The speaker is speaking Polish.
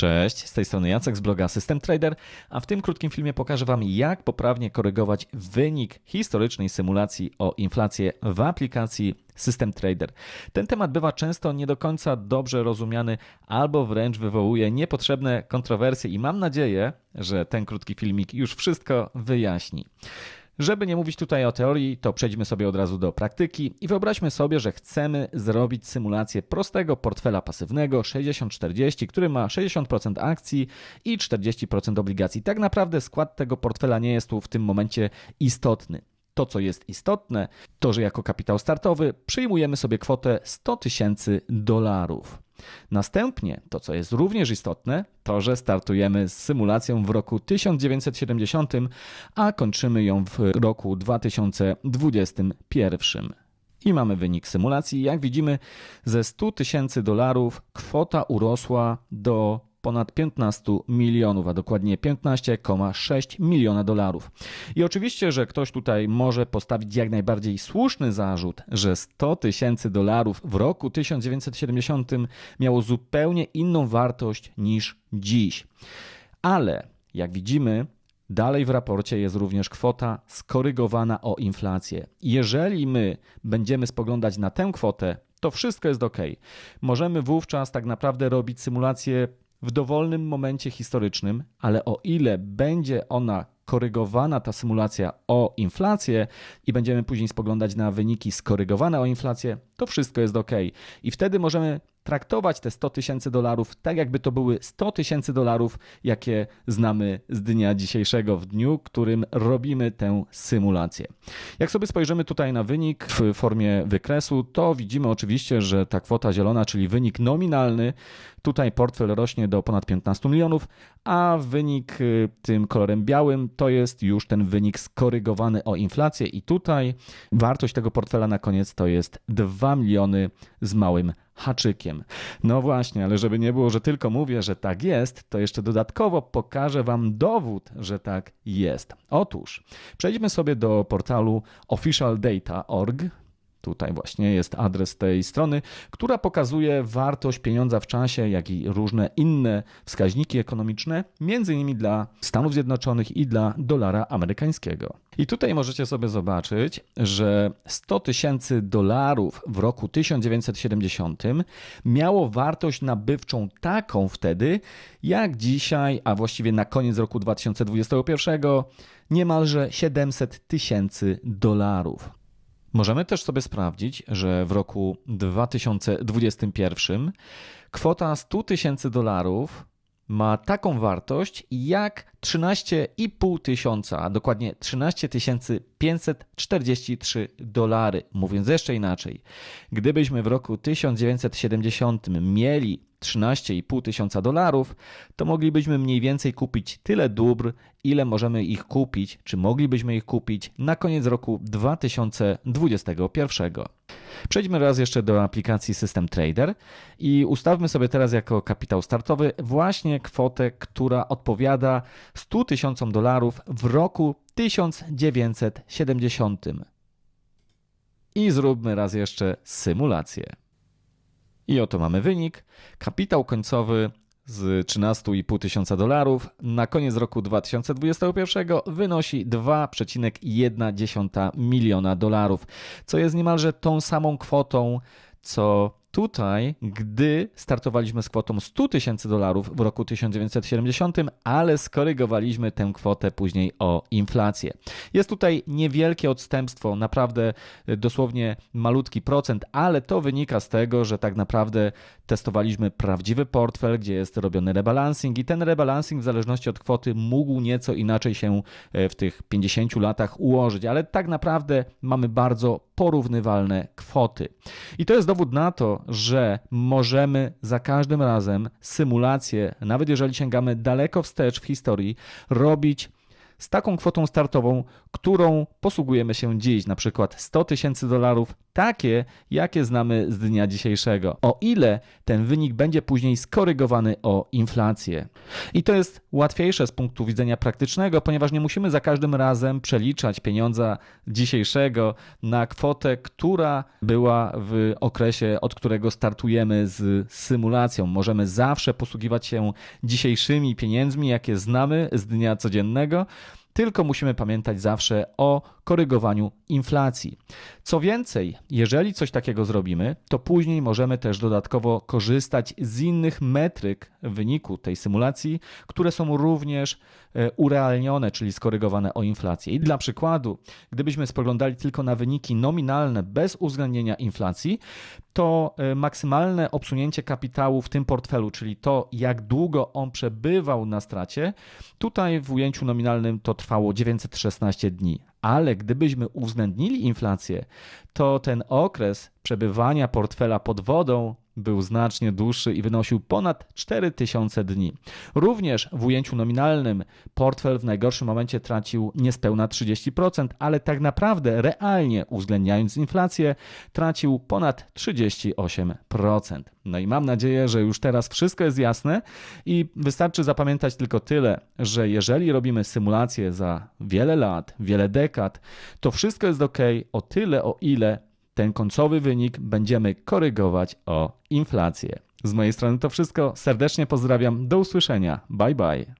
Cześć, z tej strony Jacek z bloga System Trader, a w tym krótkim filmie pokażę Wam, jak poprawnie korygować wynik historycznej symulacji o inflację w aplikacji System Trader. Ten temat bywa często nie do końca dobrze rozumiany albo wręcz wywołuje niepotrzebne kontrowersje i mam nadzieję, że ten krótki filmik już wszystko wyjaśni. Żeby nie mówić tutaj o teorii, to przejdźmy sobie od razu do praktyki i wyobraźmy sobie, że chcemy zrobić symulację prostego portfela pasywnego 60-40, który ma 60% akcji i 40% obligacji. Tak naprawdę skład tego portfela nie jest tu w tym momencie istotny. To, co jest istotne, to, że jako kapitał startowy przyjmujemy sobie kwotę 100 tysięcy dolarów. Następnie, to co jest również istotne, to że startujemy z symulacją w roku 1970, a kończymy ją w roku 2021. I mamy wynik symulacji. Jak widzimy, ze 100 tysięcy dolarów kwota urosła do ponad 15 milionów, a dokładnie 15,6 miliona dolarów. I oczywiście, że ktoś tutaj może postawić jak najbardziej słuszny zarzut, że 100 tysięcy dolarów w roku 1970 miało zupełnie inną wartość niż dziś. Ale jak widzimy, Dalej w raporcie jest również kwota skorygowana o inflację. Jeżeli my będziemy spoglądać na tę kwotę, to wszystko jest ok. Możemy wówczas tak naprawdę robić symulację w dowolnym momencie historycznym, ale o ile będzie ona korygowana, ta symulacja o inflację i będziemy później spoglądać na wyniki skorygowane o inflację, to wszystko jest ok. I wtedy możemy traktować te 100 tysięcy dolarów tak, jakby to były 100 tysięcy dolarów, jakie znamy z dnia dzisiejszego, w dniu, którym robimy tę symulację. Jak sobie spojrzymy tutaj na wynik w formie wykresu, to widzimy oczywiście, że ta kwota zielona, czyli wynik nominalny, tutaj portfel rośnie do ponad 15 milionów, a wynik y, tym kolorem białym to jest już ten wynik skorygowany o inflację i tutaj wartość tego portfela na koniec to jest 2 miliony z małym haczykiem. No właśnie, ale żeby nie było, że tylko mówię, że tak jest, to jeszcze dodatkowo pokażę Wam dowód, że tak jest. Otóż przejdźmy sobie do portalu officialdata.org. Tutaj właśnie jest adres tej strony, która pokazuje wartość pieniądza w czasie, jak i różne inne wskaźniki ekonomiczne, między innymi dla Stanów Zjednoczonych i dla dolara amerykańskiego. I tutaj możecie sobie zobaczyć, że 100 tysięcy dolarów w roku 1970 miało wartość nabywczą taką wtedy, jak dzisiaj, a właściwie na koniec roku 2021, niemalże 700 tysięcy dolarów. Możemy też sobie sprawdzić, że w roku 2021 kwota 100 tysięcy dolarów ma taką wartość jak 13,5 tysiąca, a dokładnie 13 543 dolary. Mówiąc jeszcze inaczej, gdybyśmy w roku 1970 mieli 13,5 tysiąca dolarów, to moglibyśmy mniej więcej kupić tyle dóbr, ile możemy ich kupić, czy moglibyśmy ich kupić na koniec roku 2021. Przejdźmy raz jeszcze do aplikacji System Trader i ustawmy sobie teraz jako kapitał startowy właśnie kwotę, która odpowiada 100 tysiącom dolarów w roku 1970. I zróbmy raz jeszcze symulację. I oto mamy wynik. Kapitał końcowy z 13,5 tysiąca dolarów. Na koniec roku 2021 wynosi 2,1 miliona dolarów, co jest niemalże tą samą kwotą, co Tutaj, gdy startowaliśmy z kwotą 100 tysięcy dolarów w roku 1970, ale skorygowaliśmy tę kwotę później o inflację. Jest tutaj niewielkie odstępstwo, naprawdę dosłownie malutki procent, ale to wynika z tego, że tak naprawdę testowaliśmy prawdziwy portfel, gdzie jest robiony rebalancing i ten rebalancing w zależności od kwoty mógł nieco inaczej się e, w tych 50 latach ułożyć, ale tak naprawdę mamy bardzo porównywalne kwoty. I to jest dowód na to, że możemy za każdym razem symulację, nawet jeżeli sięgamy daleko wstecz w historii, robić z taką kwotą startową, którą posługujemy się dziś, na przykład 100 tysięcy dolarów, takie jakie znamy z dnia dzisiejszego. O ile ten wynik będzie później skorygowany o inflację. I to jest łatwiejsze z punktu widzenia praktycznego, ponieważ nie musimy za każdym razem przeliczać pieniądza dzisiejszego na kwotę, która była w okresie, od którego startujemy z symulacją. Możemy zawsze posługiwać się dzisiejszymi pieniędzmi, jakie znamy z dnia codziennego. Tylko musimy pamiętać zawsze o korygowaniu inflacji. Co więcej, jeżeli coś takiego zrobimy, to później możemy też dodatkowo korzystać z innych metryk w wyniku tej symulacji, które są również e, urealnione, czyli skorygowane o inflację. I dla przykładu, gdybyśmy spoglądali tylko na wyniki nominalne bez uwzględnienia inflacji, to e, maksymalne obsunięcie kapitału w tym portfelu, czyli to, jak długo on przebywał na stracie, tutaj w ujęciu nominalnym to trwało 916 dni. Ale gdybyśmy uwzględnili inflację, to ten okres przebywania portfela pod wodą był znacznie dłuższy i wynosił ponad 4000 dni. Również w ujęciu nominalnym portfel w najgorszym momencie tracił niespełna 30%, ale tak naprawdę realnie uwzględniając inflację tracił ponad 38%. No i mam nadzieję, że już teraz wszystko jest jasne i wystarczy zapamiętać tylko tyle, że jeżeli robimy symulację za wiele lat, wiele dekad, to wszystko jest ok o tyle, o ile ten końcowy wynik będziemy korygować o inflację. Z mojej strony to wszystko. Serdecznie pozdrawiam. Do usłyszenia. Bye bye.